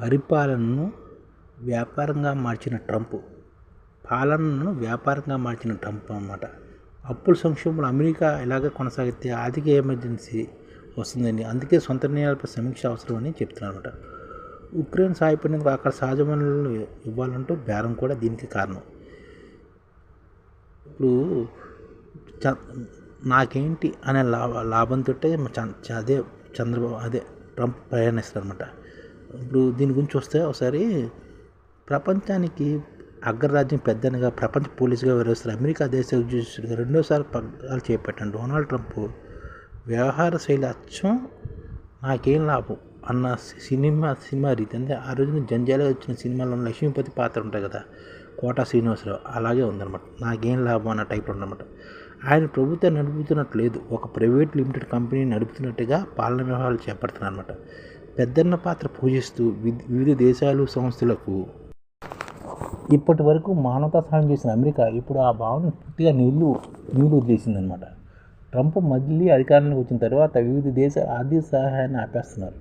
పరిపాలనను వ్యాపారంగా మార్చిన ట్రంప్ పాలనను వ్యాపారంగా మార్చిన ట్రంప్ అన్నమాట. అప్పుల సంక్షోభంలో అమెరికా ఇలాగే కొనసాగితే ఆర్థిక ఎమర్జెన్సీ వస్తుందని అందుకే సొంత నిర్ణయాలపై సమీక్ష అవసరమని చెప్తున్నారు అనమాట ఉక్రెయిన్ సాయపడినందుకు అక్కడ సహజ వనరులు ఇవ్వాలంటూ బేరం కూడా దీనికి కారణం. ఇప్పుడు చ నాకేంటి అనే లాభ లాభంతో అదే చంద్రబాబు అదే ట్రంప్ ప్రయాణిస్తారు అనమాట ఇప్పుడు దీని గురించి వస్తే ఒకసారి ప్రపంచానికి అగ్రరాజ్యం పెద్దనగా ప్రపంచ పోలీసుగా వివరిస్తారు అమెరికా దేశ అధ్యక్షుడిగా రెండోసారి పగ్గాలు చేపట్టాను డొనాల్డ్ ట్రంప్ వ్యవహార శైలి అచ్చం నాకేం లాభం అన్న సినిమా సినిమా రీతి అంటే ఆ రోజున జంజాలే వచ్చిన సినిమాలో లక్ష్మీపతి పాత్ర ఉంటాయి కదా కోటా శ్రీనివాసరావు అలాగే ఉందన్నమాట. నాకేం లాభం అన్న టైప్లో ఉందన్నమాట. ఆయన ప్రభుత్వం నడుపుతున్నట్టు లేదు. ఒక ప్రైవేట్ లిమిటెడ్ కంపెనీ నడుపుతున్నట్టుగా పాలన వ్యవహారాలు చేపడుతున్నారు అనమాట పెద్దన్న పాత్ర పూజిస్తూ వివిధ దేశాలు సంస్థలకు ఇప్పటి వరకు మానవతా సహాయం చేసిన అమెరికా ఇప్పుడు ఆ భావన పూర్తిగా నీళ్ళు నీళ్ళు వదిలేసిందనమాట ట్రంప్ మళ్ళీ అధికారంలోకి వచ్చిన తర్వాత వివిధ దేశాల ఆర్థిక సహాయాన్ని ఆపేస్తున్నారు.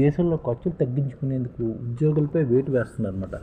దేశంలో ఖర్చులు తగ్గించుకునేందుకు ఉద్యోగులపై వేటు వేస్తున్నారు అనమాట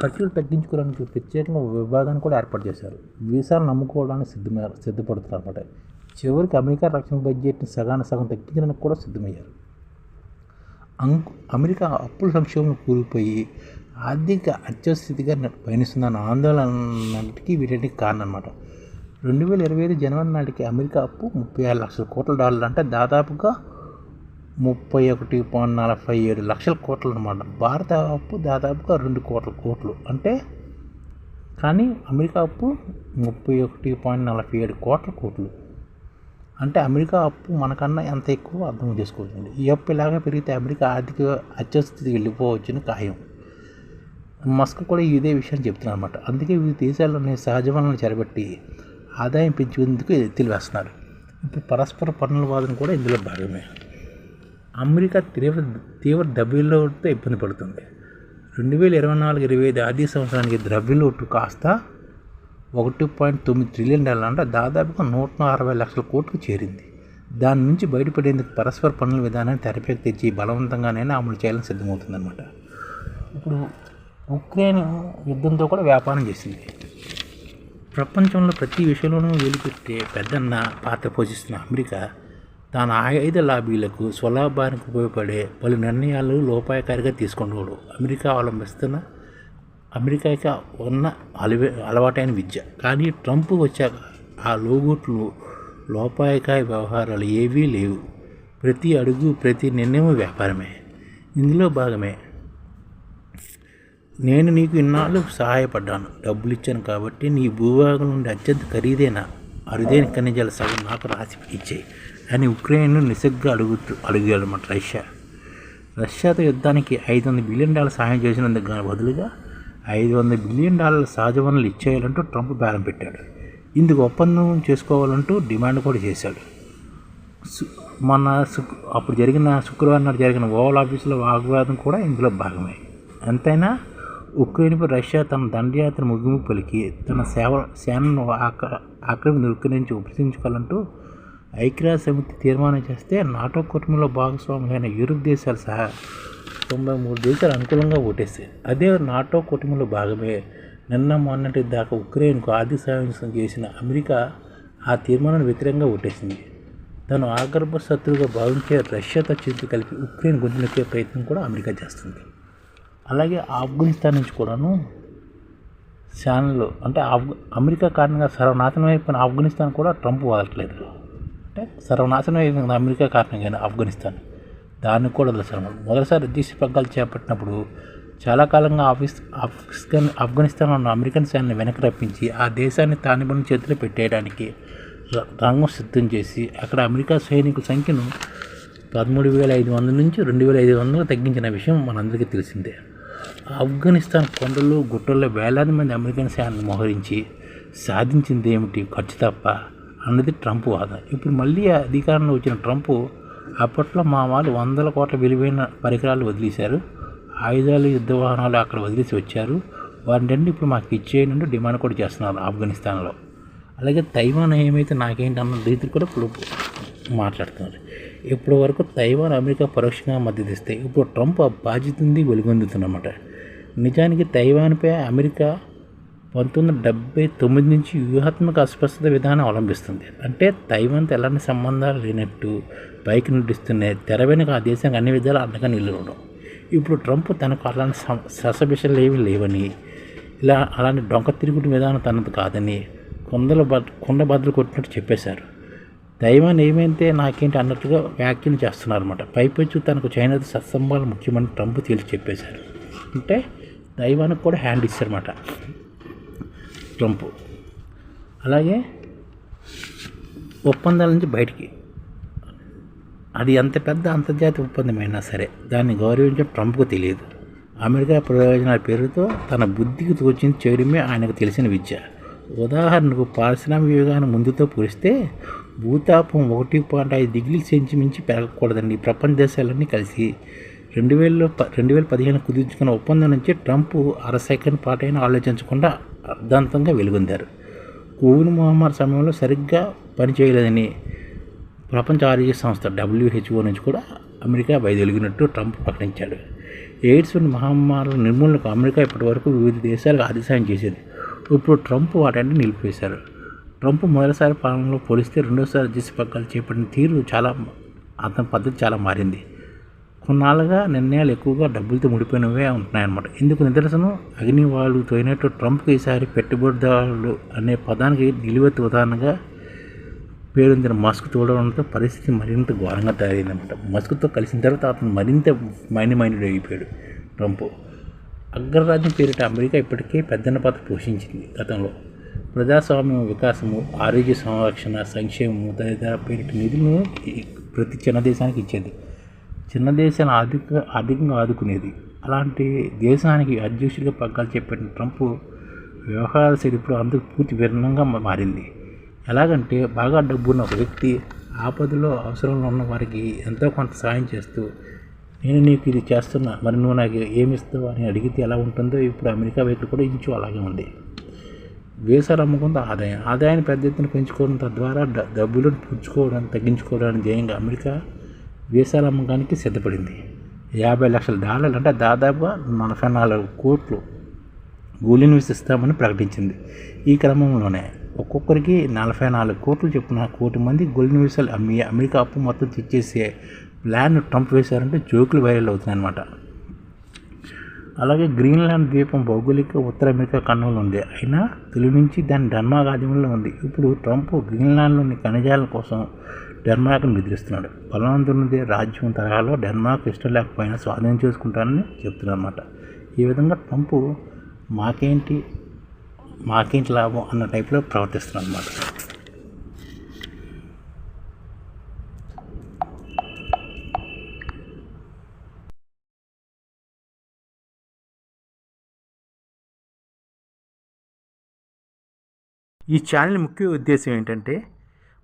ఖర్చులు తగ్గించుకోవడానికి ప్రత్యేకంగా విభాగాన్ని కూడా ఏర్పాటు చేశారు. వీసాలు నమ్ముకోవడానికి సిద్ధమ సిద్ధపడుతున్నారు అనమాట చివరికి అమెరికా రక్షణ బడ్జెట్ని సగాన సగం తగ్గించడానికి కూడా సిద్ధమయ్యారు. అంకు అమెరికా అప్పుల సంక్షోభం కూలిపోయి ఆర్థిక అత్యవస్థితిగా పయనిస్తుందన్న ఆందోళనకి వీటికి కారణం అనమాట రెండు వేల ఇరవై ఐదు జనవరి నాటికి అమెరికా అప్పు ముప్పై ఆరు లక్షల కోట్ల డాలర్లు అంటే దాదాపుగా ముప్పై ఒకటి పాయింట్ నలభై ఏడు లక్షల కోట్లు అనమాట భారత అప్పు దాదాపుగా రెండు కోట్ల కోట్లు అంటే కానీ అమెరికా అప్పు ముప్పై ఒకటి పాయింట్ నలభై ఏడు కోట్ల కోట్లు. అంటే అమెరికా అప్పు మనకన్నా ఎంత ఎక్కువ అర్థం చేసుకోవచ్చండి. ఈ అప్పు ఇలాగా పెరిగితే అమెరికా ఆర్థిక అత్యస్థితికి వెళ్ళిపోవచ్చని ఖాయం. మస్క్ కూడా ఇదే విషయాన్ని చెప్తున్నారు అనమాట అందుకే వివిధ దేశాల్లోని సహజ వనరులను చెరబట్టి ఆదాయం పెంచేందుకు ఎత్తులు వేస్తున్నారు ఇప్పుడు పరస్పర పన్నుల వాదన కూడా ఇందులో భాగమే. అమెరికా తీవ్ర తీవ్ర ద్రవ్యలోటుతో ఇబ్బంది పడుతుంది. రెండు వేల ఇరవై నాలుగు ఇరవై ఐదు ఆర్థిక సంవత్సరానికి ద్రవ్యలోటు కాస్త ఒకటి పాయింట్ తొమ్మిది ట్రిలియన్ డాలర్ అంటే దాదాపుగా నూట అరవై లక్షల కోట్లకు చేరింది. దాని నుంచి బయటపడేందుకు పరస్పర పనుల విధానాన్ని తెరపైకి తెచ్చి బలవంతంగానైనా అమలు చేయాలని సిద్ధమవుతుందన్నమాట. ఇప్పుడు ఉక్రెయిన్ యుద్ధంతో కూడా వ్యాపారం చేసింది. ప్రపంచంలో ప్రతి విషయంలోనూ వెలుపెట్టే పెద్దన్న పాత్ర పోషిస్తున్న అమెరికా తన ఆయుధ లాబీలకు స్వలాభానికి ఉపయోగపడే పలు నిర్ణయాలు లోపాయకారిగా తీసుకున్నాడు అమెరికా అవలంబిస్తున్న అమెరికాకి ఉన్న అలవే అలవాటైన విద్య. కానీ ట్రంప్ వచ్చాక ఆ లోగుట్లు లోపాయకాయ వ్యవహారాలు ఏవీ లేవు. ప్రతి అడుగు ప్రతి నిర్ణయం వ్యాపారమే. ఇందులో భాగమే. నేను నీకు ఇన్నాళ్ళు సహాయపడ్డాను. డబ్బులు ఇచ్చాను కాబట్టి నీ భూభాగం నుండి అత్యంత ఖరీదైన అరుదైన ఖనిజాల సగం నాకు రాసి ఇచ్చాయి అని ఉక్రెయిన్ నిసగ్గా అడుగుతూ అడిగాడు రష్యా. రష్యాతో యుద్ధానికి ఐదు వందల బిలియన్ డాలర్ సహాయం చేసినందుకు బదులుగా ఐదు వందల బిలియన్ డాలర్ల సహజ వనరులు ఇచ్చేయాలంటూ ట్రంప్ బేరం పెట్టాడు. ఇందుకు ఒప్పందం చేసుకోవాలంటూ డిమాండ్ కూడా చేశాడు. మొన్న శుక్ అప్పుడు జరిగిన శుక్రవారం నాడు జరిగిన ఓవల్ ఆఫీసులో వాగ్వాదం కూడా ఇందులో భాగమే. ఎంతైనా ఉక్రెయిన్పై రష్యా తన దండయాత్ర ముగింపు పలికి తన సేవ సేనను ఆక్ర ఆక్రమించి ఉక్రెయిన్ ఉపయోగించుకోవాలంటూ ఐక్యరాజ్య సమితి తీర్మానం చేస్తే నాటో కుటుంబంలో భాగస్వాములైన యూరోప్ దేశాలు సహా తొంభై మూడు దేశాలు అనుకూలంగా ఓటేస్తాయి అదే నాటో కుటుంబంలో భాగమే. నిన్న మొన్నటి దాకా ఉక్రెయిన్కు ఆర్థిక సహాయం చేసిన అమెరికా ఆ తీర్మానాన్ని వ్యతిరేకంగా ఓటేసింది. తను ఆగర్భ శత్రువుగా భావించే రష్యాతో చేతి కలిపి ఉక్రెయిన్ గుండెలకే ప్రయత్నం కూడా అమెరికా చేస్తుంది. అలాగే ఆఫ్ఘనిస్తాన్ నుంచి కూడాను ఛానల్ అంటే ఆఫ్ అమెరికా కారణంగా సర్వనాశనం అయిపోయిన ఆఫ్ఘనిస్తాన్ కూడా ట్రంప్ వదలట్లేదు అంటే సర్వనాశనం అయిపోయింది అమెరికా కారణంగా ఆఫ్ఘనిస్తాన్. దాన్ని కూడా వదిలేసారు మొదటిసారి అధ్యక్ష పగ్గాలు చేపట్టినప్పుడు చాలా కాలంగా ఆఫీస్ ఆఫ్ఘన్ ఆఫ్ఘనిస్తాన్లో ఉన్న అమెరికన్ సైన్యాన్ని వెనక్కి రప్పించి ఆ దేశాన్ని తానిబడిన చేతిలో పెట్టేయడానికి రంగం సిద్ధం చేసి అక్కడ అమెరికా సైనికుల సంఖ్యను పదమూడు వేల ఐదు వందల నుంచి రెండు వేల ఐదు వందలు తగ్గించిన విషయం మనందరికీ తెలిసిందే. ఆఫ్ఘనిస్తాన్ కొండలు గుట్టల్లో వేలాది మంది అమెరికన్ సైన్యాన్ని మోహరించి సాధించింది ఏమిటి ఖర్చు తప్ప అన్నది ట్రంప్ వాదన. ఇప్పుడు మళ్ళీ అధికారంలో వచ్చిన ట్రంప్ అప్పట్లో మా వాళ్ళు వందల కోట్ల విలువైన పరికరాలు వదిలేశారు. ఆయుధాలు యుద్ధ వాహనాలు అక్కడ వదిలేసి వచ్చారు. వాటిని ఇప్పుడు మాకు ఇచ్చేయండి డిమాండ్ కూడా చేస్తున్నారు ఆఫ్ఘనిస్తాన్లో. అలాగే తైవాన్ ఏమైతే నాకేంటి అన్న రీతికి కూడా ఇప్పుడు మాట్లాడుతున్నారు. ఇప్పటి వరకు తైవాన్ అమెరికా పరోక్షంగా మద్దతిస్తే ఇప్పుడు ట్రంప్ ఆ బాధ్యత ఉంది వెలుగొందుతున్నమాట. నిజానికి తైవాన్పై అమెరికా పంతొమ్మిది వందల డెబ్బై తొమ్మిది నుంచి వ్యూహాత్మక అస్పష్టత విధానం అవలంబిస్తుంది. అంటే తైవాన్తో ఎలాంటి సంబంధాలు లేనట్టు పైకి నడిస్తున్నాయి తెర వెనుక ఆ దేశానికి అన్ని విధాలు అండగా నిలవడం ఇప్పుడు ట్రంప్ తనకు అలాంటి ససభిషలు ఏవి లేవని ఇలా అలాంటి డొంక తిరుగుడు విధానం తనది కాదని కొండల బ కొండ బద్దలు కొట్టినట్టు చెప్పేశారు. దైవాన్ ఏమైతే నాకేంటి అన్నట్టుగా వ్యాఖ్యలు చేస్తున్నారు అనమాట పైపెచ్చు తనకు చైనాతో సత్సంబాలు ముఖ్యమని ట్రంప్ తేల్చి చెప్పేశారు. అంటే దైవానికి కూడా హ్యాండ్ ఇచ్చారన్నమాట. ట్రంప్ అలాగే ఒప్పందాల నుంచి బయటికి. అది ఎంత పెద్ద అంతర్జాతీయ ఒప్పందమైనా సరే దాన్ని గౌరవించడం ట్రంప్కు తెలియదు. అమెరికా ప్రయోజనాల పేరుతో తన బుద్ధికి తోచింది చేయడమే ఆయనకు తెలిసిన విద్య. ఉదాహరణకు పారిశ్రామిక యుగాన్ని ముందుతో పోలిస్తే భూతాపం ఒకటి పాయింట్ ఐదు డిగ్రీలు సెంచిమించి పెరగకూడదండి. ప్రపంచ దేశాలన్నీ కలిసి రెండు వేలలో రెండు వేల పదిహేను కుదుర్చుకున్న ఒప్పందం నుంచి ట్రంప్ అర సెకండ్ పాటైనా ఆలోచించకుండా అర్ధాంతంగా వెలుగొందారు. కోవిడ్ మహమ్మారి సమయంలో సరిగ్గా పనిచేయలేదని ప్రపంచ ఆరోగ్య సంస్థ డబ్ల్యూహెచ్ఓ నుంచి కూడా అమెరికా వైదొలిగినట్టు ట్రంప్ ప్రకటించాడు. ఎయిడ్స్ మహమ్మారుల నిర్మూలనకు అమెరికా ఇప్పటివరకు వివిధ దేశాలకు ఆదేశాయం చేసేది. ఇప్పుడు ట్రంప్ వాటిని నిలిపివేశారు. ట్రంప్ మొదటిసారి పాలనలో పోలిస్తే రెండోసారి చేసి పగ్గాలు చేపట్టిన తీరు చాలా అతని పద్ధతి చాలా మారింది. కొన్నాళ్ళుగా నిర్ణయాలు ఎక్కువగా డబ్బులతో ముడిపోయినవే ఉంటున్నాయన్నమాట. ఇందుకు నిదర్శనం అగ్ని వాళ్ళు తోయినట్టు ట్రంప్కి ఈసారి పెట్టుబడిదారులు అనే పదానికి నిలువెత్తు ఉదాహరణగా పేరొందిన మస్క్ చూడడంతో పరిస్థితి మరింత ఘోరంగా తయారైందన్నమాట. మస్క్తో కలిసిన తర్వాత అతను మరింత మైండ్ మైండెడ్ అయిపోయాడు ట్రంప్. అగ్రరాజ్యం పేరిట అమెరికా ఇప్పటికే పెద్దన పాత్ర పోషించింది గతంలో. ప్రజాస్వామ్యం వికాసము ఆరోగ్య సంరక్షణ సంక్షేమము తదితర పేరిట నిధులను ప్రతి చిన్న దేశానికి ఇచ్చేది. చిన్న దేశాన్ని ఆర్థిక ఆర్థికంగా ఆదుకునేది. అలాంటి దేశానికి అధ్యక్షుడిగా పగ్గాలు చెప్పిన ట్రంప్ వ్యవహార శైలి ఇప్పుడు అందుకు పూర్తి భిన్నంగా మారింది. ఎలాగంటే బాగా డబ్బున్న ఒక వ్యక్తి ఆపదలో అవసరంలో ఉన్న వారికి ఎంతో కొంత సాయం చేస్తూ నేను నీకు ఇది చేస్తున్నా మరి నువ్వు నాకు ఏమి ఇస్తావు? అని అడిగితే ఎలా ఉంటుందో ఇప్పుడు అమెరికా వైపు కూడా ఇంచు అలాగే ఉంది. వేసాలు అమ్ముకుంటే ఆదాయం. ఆదాయాన్ని పెద్ద ఎత్తున పెంచుకోవడం తద్వారా డబ్బులను పుచ్చుకోవడం తగ్గించుకోవడానికి ధ్యేయంగా అమెరికా వేసాల అమ్మకానికి సిద్ధపడింది. యాభై లక్షల డాలర్లు అంటే దాదాపు నలభై నాలుగు కోట్లు గూలిని విసిస్తామని ప్రకటించింది. ఈ క్రమంలోనే ఒక్కొక్కరికి నలభై నాలుగు కోట్లు చెప్పిన కోటి మంది గోల్డెన్ వీసాలు అమ్మి అమెరికా అప్పు మొత్తం తెచ్చేసే ప్లాన్ ట్రంప్ వేశారంటే జోకులు వైరల్ అవుతున్నాయన్నమాట. అలాగే గ్రీన్లాండ్ ద్వీపం భౌగోళిక ఉత్తర అమెరికా ఖండంలో ఉంది. అయినా తెలుగు నుంచి దాని డెన్మార్క్ ఉంది. ఇప్పుడు ట్రంప్ గ్రీన్లాండ్లోని ఖనిజాల కోసం డెన్మార్క్ను బెదిరిస్తున్నాడు. బలవంతున్నది రాజ్యం తరహాలో డెన్మార్క్ ఇష్టం లేకపోయినా స్వాధీనం చేసుకుంటానని చెప్తున్నాడు అనమాట ఈ విధంగా ట్రంప్ మాకేంటి మాకేంటి లాభం అన్న టైప్లో ప్రవర్తిస్తున్నాడు అనమాట ఈ ఛానల్ ముఖ్య ఉద్దేశం ఏంటంటే